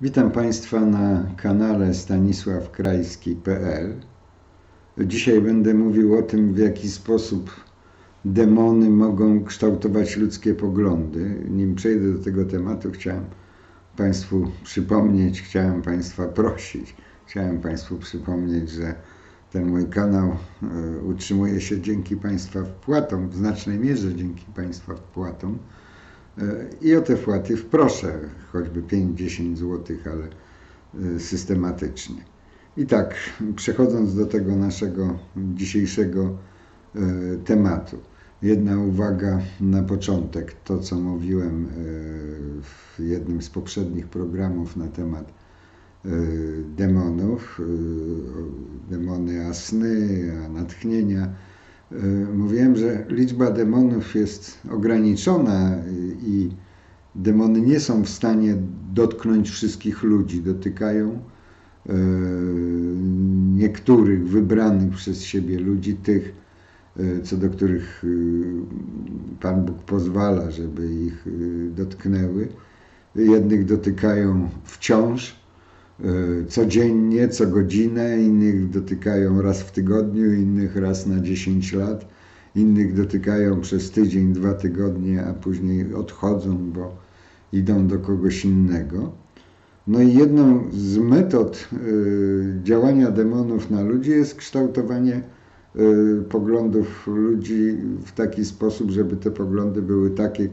Witam Państwa na kanale stanisławkrajski.pl. Dzisiaj będę mówił o tym, w jaki sposób demony mogą kształtować ludzkie poglądy. Nim przejdę do tego tematu, chciałem Państwu przypomnieć, chciałem Państwa prosić, chciałem Państwu przypomnieć, że ten mój kanał e, utrzymuje się dzięki Państwa wpłatom, w znacznej mierze dzięki Państwa wpłatom. E, I o te wpłaty wproszę, choćby 5-10 zł, ale e, systematycznie. I tak, przechodząc do tego naszego dzisiejszego e, tematu. Jedna uwaga na początek, to co mówiłem w jednym z poprzednich programów na temat demonów, demony asny, natchnienia Y, mówiłem, że liczba demonów jest ograniczona i demony nie są w stanie dotknąć wszystkich ludzi. Dotykają y, niektórych wybranych przez siebie ludzi, tych, y, co do których Pan Bóg pozwala, żeby ich dotknęły. Jednych dotykają wciąż, E, codziennie, co godzinę, innych dotykają raz w tygodniu, innych raz na 10 lat, innych dotykają przez tydzień, dwa tygodnie, a później odchodzą, bo idą do kogoś innego. No i jedną z metod y, działania demonów na ludzi jest kształtowanie y, poglądów ludzi w taki sposób, żeby te poglądy były takie,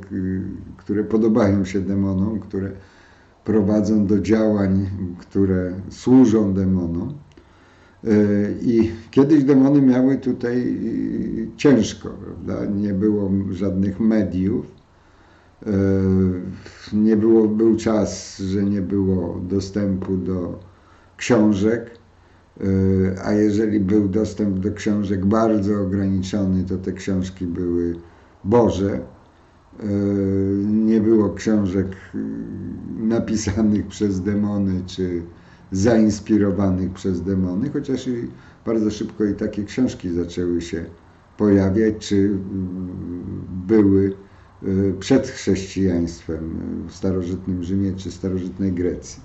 które podobają się demonom, które prowadzą do działań, które służą demonom. E, I kiedyś demony miały tutaj ciężko, prawda? Nie było żadnych mediów. E, nie było, był czas, że nie było dostępu do książek, e, a jeżeli był dostęp do książek bardzo ograniczony, to te książki były Boże, E, książek e, napisanych przez demony czy zainspirowanych przez demony, chociaż i bardzo szybko i takie książki zaczęły się pojawiać, czy mm, były e, przed chrześcijaństwem w starożytnym Rzymie czy starożytnej Grecji.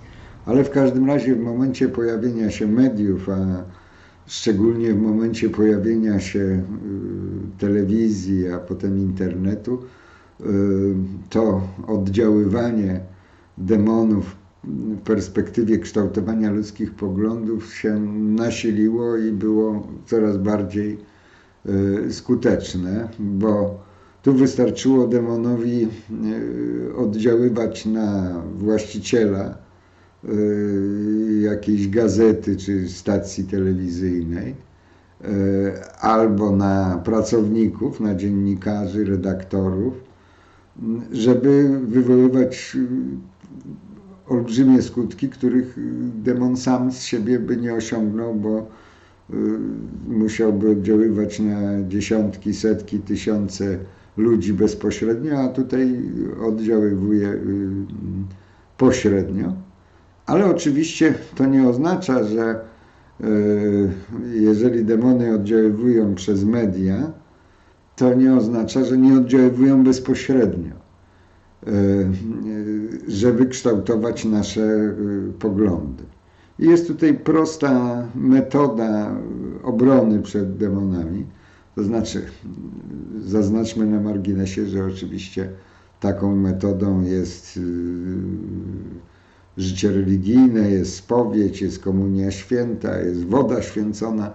Ale w każdym razie w momencie pojawienia się mediów, a szczególnie w momencie pojawienia się telewizji, a potem internetu, Y, to oddziaływanie demonów w perspektywie kształtowania ludzkich poglądów się nasiliło i było coraz bardziej y, skuteczne, bo tu wystarczyło demonowi y, oddziaływać na właściciela jakiejś gazety czy stacji telewizyjnej, albo na pracowników, na dziennikarzy, redaktorów, żeby wywoływać y, olbrzymie skutki, których y, demon sam z siebie by nie osiągnął, bo y, musiałby oddziaływać na dziesiątki, setki, tysiące ludzi bezpośrednio, a tutaj oddziaływuje pośrednio. Ale oczywiście to nie oznacza, że jeżeli demony oddziaływują przez media, to nie oznacza, że nie oddziaływują bezpośrednio, e, żeby kształtować nasze e, poglądy. Jest tutaj prosta metoda obrony przed demonami. To znaczy, zaznaczmy na marginesie, że oczywiście taką metodą jest e, życie religijne, jest spowiedź, jest komunia święta, jest woda święcona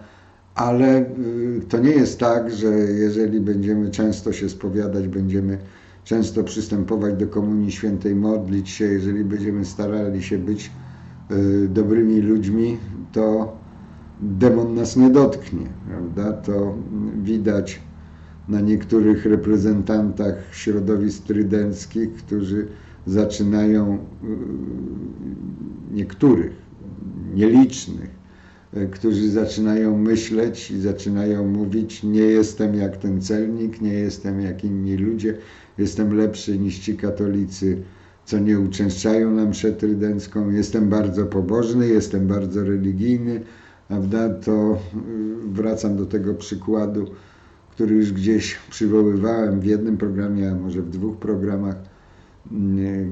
ale y, to nie jest tak, że jeżeli będziemy często się spowiadać, będziemy często przystępować do Komunii Świętej, modlić się, jeżeli będziemy starali się być y, dobrymi ludźmi, to demon nas nie dotknie, prawda? To widać na niektórych reprezentantach środowisk trydenckich, którzy zaczynają, y, niektórych, nielicznych, którzy zaczynają myśleć i zaczynają mówić: Nie jestem jak ten celnik, nie jestem jak inni ludzie, jestem lepszy niż ci katolicy, co nie uczęszczają nam mszę trydencką, jestem bardzo pobożny, jestem bardzo religijny, prawda? To y, wracam do tego przykładu, który już gdzieś przywoływałem w jednym programie, a może w dwóch programach, y,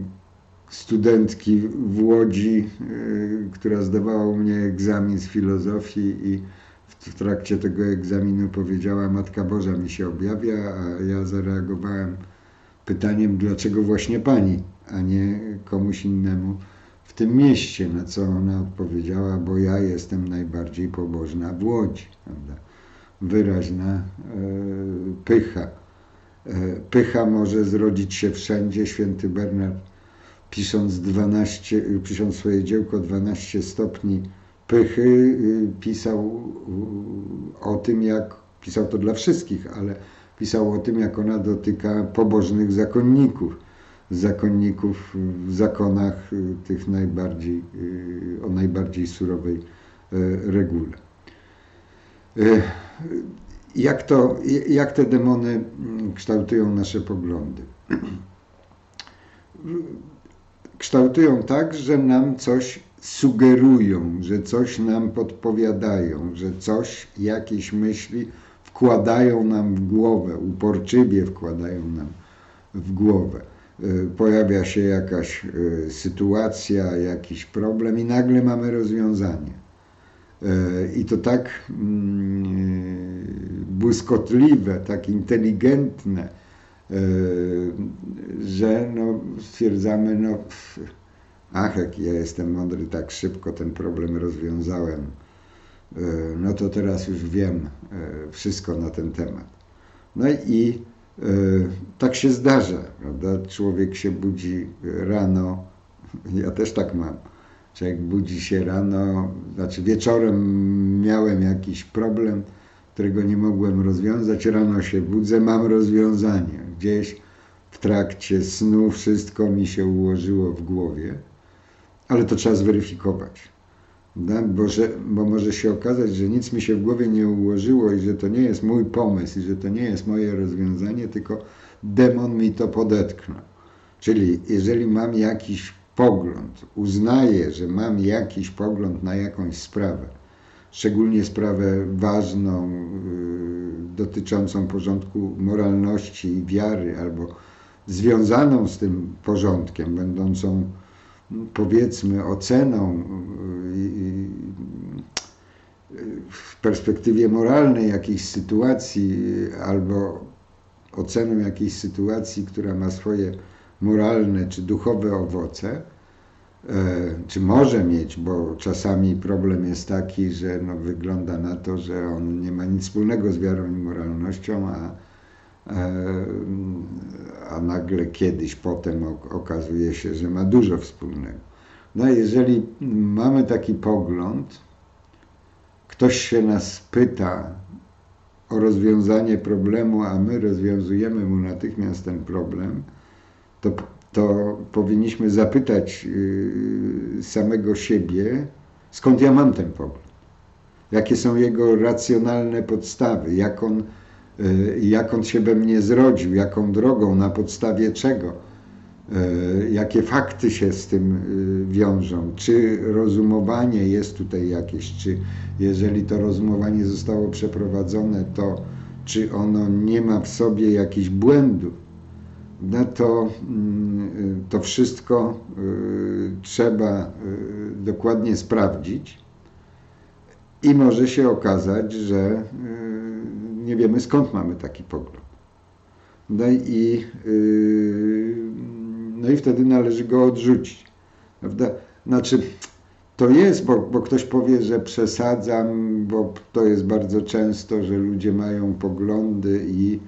studentki w Łodzi, y, która zdawała u mnie egzamin z filozofii i w trakcie tego egzaminu powiedziała Matka Boża mi się objawia, a ja zareagowałem pytaniem, dlaczego właśnie pani, a nie komuś innemu w tym mieście, na co ona odpowiedziała, bo ja jestem najbardziej pobożna w Łodzi. Prawda? Wyraźna e, pycha. E, pycha może zrodzić się wszędzie. Święty Bernard pisząc, 12, pisząc swoje dziełko 12 stopni pychy, y, pisał o tym, jak pisał to dla wszystkich, ale pisał o tym, jak ona dotyka pobożnych zakonników, zakonników w zakonach y, tych najbardziej, y, o najbardziej surowej regule. Jak, to, jak te demony mm, kształtują nasze poglądy? Kształtują tak, że nam coś sugerują, że coś nam podpowiadają, że coś, jakieś myśli wkładają nam w głowę, uporczywie wkładają nam w głowę. E, pojawia się jakaś e, sytuacja, jakiś problem i nagle mamy rozwiązanie. E, I to tak mm, błyskotliwe, tak inteligentne, że no, stwierdzamy, no ach, jak ja jestem mądry, tak szybko ten problem rozwiązałem, e, no to teraz już wiem e, wszystko na ten temat. No i tak się zdarza, prawda? Człowiek się budzi rano, ja też tak mam. Człowiek budzi się rano, znaczy wieczorem miałem jakiś problem, którego nie mogłem rozwiązać, rano się budzę, mam rozwiązanie. Gdzieś w trakcie snu wszystko mi się ułożyło w głowie ale to trzeba zweryfikować. No, bo, że, bo może się okazać, że nic mi się w głowie nie ułożyło i że to nie jest mój pomysł i że to nie jest moje rozwiązanie, tylko demon mi to podetknął. Czyli jeżeli mam jakiś pogląd, uznaję, że mam jakiś pogląd na jakąś sprawę, szczególnie sprawę ważną, yy, dotyczącą porządku moralności i wiary, albo związaną z tym porządkiem, będącą powiedzmy oceną w perspektywie moralnej jakiejś sytuacji albo oceną jakiejś sytuacji, która ma swoje moralne czy duchowe owoce, czy może mieć, bo czasami problem jest taki, że no wygląda na to, że on nie ma nic wspólnego z wiarą i moralnością, a a nagle kiedyś potem okazuje się, że ma dużo wspólnego. No jeżeli mamy taki pogląd, ktoś się nas pyta o rozwiązanie problemu, a my rozwiązujemy mu natychmiast ten problem, to, to powinniśmy zapytać yy, samego siebie, skąd ja mam ten pogląd, jakie są jego racjonalne podstawy, jak on Y, jak on się we mnie zrodził, jaką drogą, na podstawie czego, y, jakie fakty się z tym y, wiążą, czy rozumowanie jest tutaj jakieś, czy jeżeli to rozumowanie zostało przeprowadzone, to czy ono nie ma w sobie jakichś błędów, no to mm, to wszystko trzeba dokładnie sprawdzić i może się okazać, że nie wiemy skąd mamy taki pogląd. No i, no i wtedy należy go odrzucić. Prawda? Znaczy, to jest, bo, bo ktoś powie, że przesadzam, bo to jest bardzo często, że ludzie mają poglądy i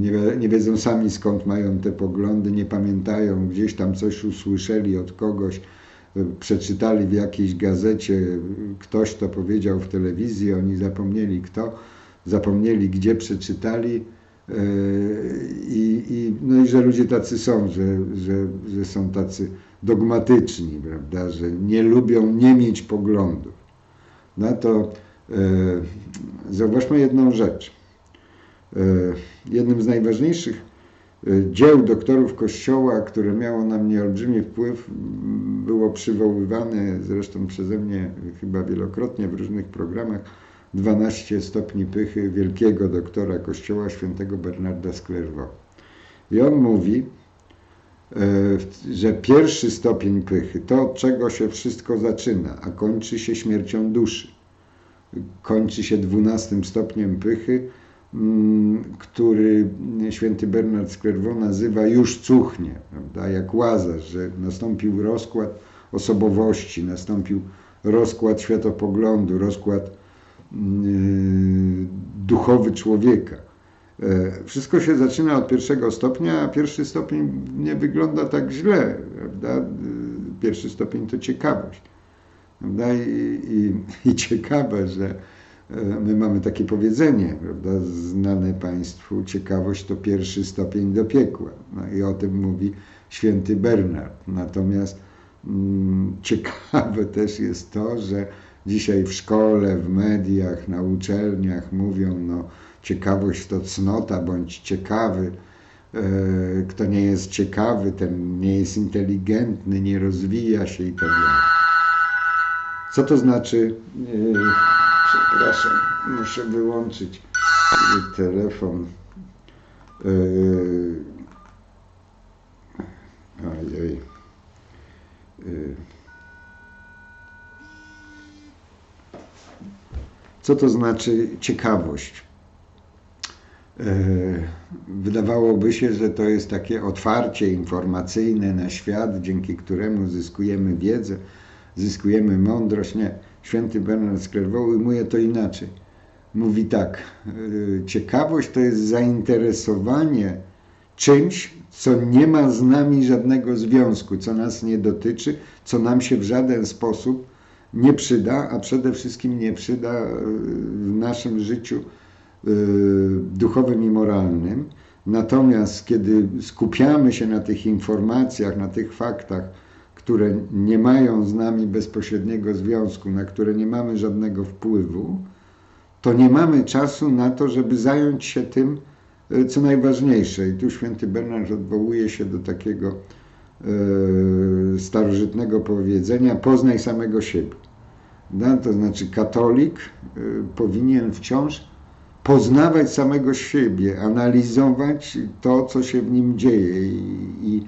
nie, nie wiedzą sami skąd mają te poglądy, nie pamiętają, gdzieś tam coś usłyszeli od kogoś, yy, przeczytali w jakiejś gazecie, ktoś to powiedział w telewizji, oni zapomnieli kto zapomnieli, gdzie przeczytali. E, I, i, no i że ludzie tacy są, że, że, że są tacy dogmatyczni, prawda, że nie lubią nie mieć poglądów. No to e, zauważmy jedną rzecz. E, jednym z najważniejszych e, dzieł doktorów Kościoła, które miało na mnie olbrzymi wpływ, było przywoływane zresztą przeze mnie chyba wielokrotnie w różnych programach, 12 stopni pychy wielkiego doktora Kościoła świętego Bernarda Clairvaux. I on mówi, że pierwszy stopień pychy, to od czego się wszystko zaczyna, a kończy się śmiercią duszy. Kończy się dwunastym stopniem pychy, który święty Bernard z Clairvaux nazywa już cuchnie, prawda? jak Łazarz, że nastąpił rozkład osobowości, nastąpił rozkład światopoglądu, rozkład mm, duchowy człowieka. E, wszystko się zaczyna od pierwszego stopnia, a pierwszy stopień nie wygląda tak źle. Prawda? E, pierwszy stopień to ciekawość. Prawda? I, i, I ciekawe, że my mamy takie powiedzenie, prawda? znane Państwu, ciekawość to pierwszy stopień do piekła. No i o tym mówi święty Bernard. Natomiast mm, ciekawe też jest to, że dzisiaj w szkole, w mediach, na uczelniach mówią, no ciekawość to cnota, bądź ciekawy. E, kto nie jest ciekawy, ten nie jest inteligentny, nie rozwija się i tak dalej. Co to znaczy? E, przepraszam, muszę wyłączyć telefon. E, ojej. Co to znaczy ciekawość? E, wydawałoby się, że to jest takie otwarcie informacyjne na świat, dzięki któremu zyskujemy wiedzę, zyskujemy mądrość. Nie, święty Bernard z Clairvaux ujmuje to inaczej. Mówi tak, e, ciekawość to jest zainteresowanie czymś, co nie ma z nami żadnego związku, co nas nie dotyczy, co nam się w żaden sposób nie przyda, a przede wszystkim nie przyda e, w naszym życiu Y, duchowym i moralnym. Natomiast kiedy skupiamy się na tych informacjach, na tych faktach, które nie mają z nami bezpośredniego związku, na które nie mamy żadnego wpływu, to nie mamy czasu na to, żeby zająć się tym, y, co najważniejsze. I tu święty Bernard odwołuje się do takiego y, starożytnego powiedzenia: poznaj samego siebie. No, to znaczy, katolik powinien wciąż poznawać samego siebie, analizować to, co się w nim dzieje i, i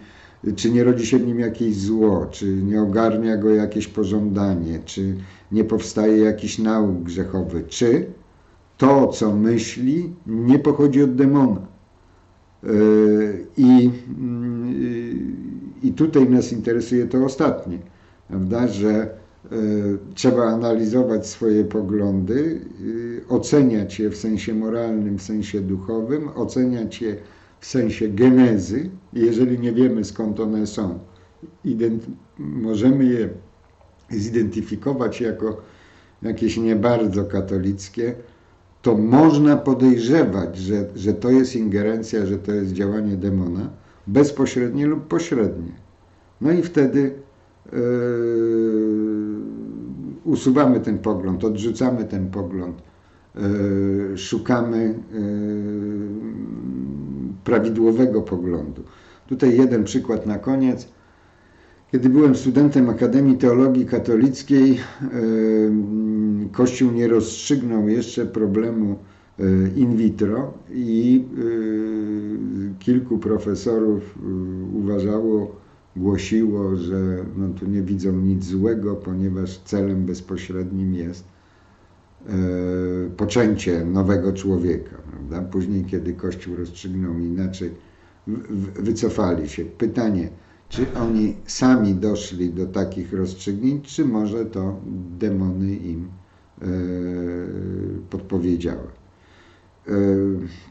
czy nie rodzi się w nim jakieś zło, czy nie ogarnia go jakieś pożądanie, czy nie powstaje jakiś nauk grzechowy, czy to, co myśli, nie pochodzi od demona. E, I, I tutaj nas interesuje to ostatnie, prawda, że E, trzeba analizować swoje poglądy, oceniać je w sensie moralnym, w sensie duchowym, oceniać je w sensie genezy. Jeżeli nie wiemy skąd one są, możemy je zidentyfikować jako jakieś nie bardzo katolickie, to można podejrzewać, że, że to jest ingerencja, że to jest działanie demona, bezpośrednie lub pośrednie. No i wtedy Yy, usuwamy ten pogląd, odrzucamy ten pogląd, yy, szukamy yy, prawidłowego poglądu. Tutaj jeden przykład na koniec. Kiedy byłem studentem Akademii Teologii Katolickiej, Kościół nie rozstrzygnął jeszcze problemu in vitro i kilku profesorów uważało, głosiło, że no, tu nie widzą nic złego, ponieważ celem bezpośrednim jest e, poczęcie nowego człowieka. Prawda? Później, kiedy Kościół rozstrzygnął inaczej, wycofali się. Pytanie, czy oni sami doszli do takich rozstrzygnięć, czy może to demony im e, podpowiedziały. E,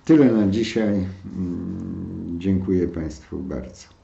tyle na dzisiaj. Mm, dziękuję Państwu bardzo.